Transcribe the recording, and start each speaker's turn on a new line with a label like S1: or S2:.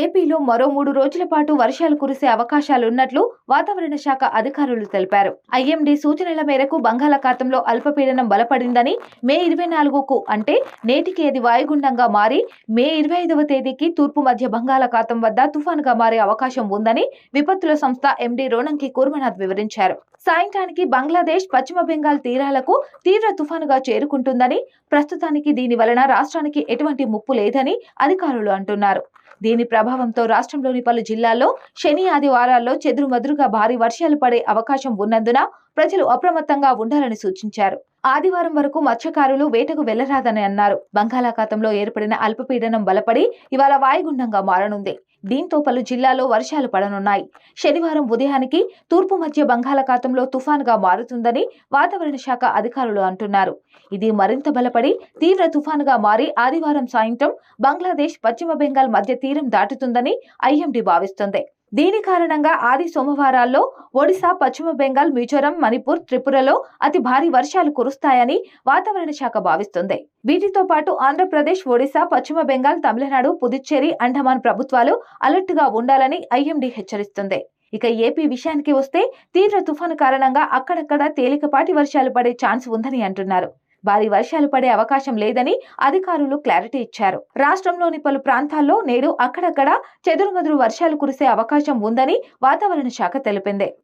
S1: ఏపీలో మరో మూడు రోజుల పాటు వర్షాలు కురిసే అవకాశాలున్నట్లు వాతావరణ శాఖ అధికారులు తెలిపారు. ఐఎండీ సూచనల మేరకు బంగాళాఖాతంలో అల్పపీడనం బలపడిందని మే ఇరవై నాలుగుకు అంటే నేటికి అది వాయుగుండంగా మారి మే ఇరవై ఐదవ తేదీకి తూర్పు మధ్య బంగాళాఖాతం వద్ద తుఫానుగా మారే అవకాశం ఉందని విపత్తుల సంస్థ ఎండీ రోణంకి కూర్మనాథ్ వివరించారు. సాయంత్రానికి బంగ్లాదేశ్ పశ్చిమ బెంగాల్ తీరాలకు తీవ్ర తుఫానుగా చేరుకుంటుందని ప్రస్తుతానికి దీని వలన రాష్ట్రానికి ఎటువంటి ముప్పు లేదని అధికారులు అంటున్నారు. దీని ప్రభావంతో రాష్ట్రంలోని పలు జిల్లాల్లో శని ఆదివారాల్లో చెదురుమదురుగా భారీ వర్షాలు పడే అవకాశం ఉన్నందున ప్రజలు అప్రమత్తంగా ఉండాలని సూచించారు. ఆదివారం వరకు మత్స్యకారులు వేటకు వెళ్ళరాదని అన్నారు. బంగాళాఖాతంలో ఏర్పడిన అల్పపీడనం బలపడి ఇవాళ వాయుగుండంగా మారనుంది. దీంతో పలు జిల్లాల్లో వర్షాలు పడనున్నాయి. శనివారం ఉదయానికి తూర్పు మధ్య బంగాళాఖాతంలో తుఫానుగా మారుతుందని వాతావరణ శాఖ అధికారులు అంటున్నారు. ఇది మరింత బలపడి తీవ్ర తుఫానుగా మారి ఆదివారం సాయంత్రం బంగ్లాదేశ్ పశ్చిమ బెంగాల్ మధ్య తీరం దాటుతుందని ఐఎండీ భావిస్తుంది. దీని కారణంగా ఆది సోమవారాల్లో ఒడిశా పశ్చిమ బెంగాల్ మిజోరం మణిపూర్ త్రిపురలో అతి భారీ వర్షాలు కురుస్తాయని వాతావరణ శాఖ భావిస్తుంది. వీటితో పాటు ఆంధ్రప్రదేశ్ ఒడిశా పశ్చిమ బెంగాల్ తమిళనాడు పుదుచ్చేరి అండమాన్ ప్రభుత్వాలు అలర్ట్గా ఉండాలని ఐఎండీ హెచ్చరిస్తుంది. ఇక ఏపీ విషయానికి వస్తే తీవ్ర తుఫాను కారణంగా అక్కడక్కడ తేలికపాటి వర్షాలు పడే ఛాన్స్ ఉందని అంటున్నారు. భారీ వర్షాలు పడే అవకాశం లేదని అధికారులు క్లారిటీ ఇచ్చారు. రాష్ట్రంలోని పలు ప్రాంతాల్లో నేడు అక్కడక్కడ చెదురుమదురు వర్షాలు కురిసే అవకాశం ఉందని వాతావరణ శాఖ తెలిపింది.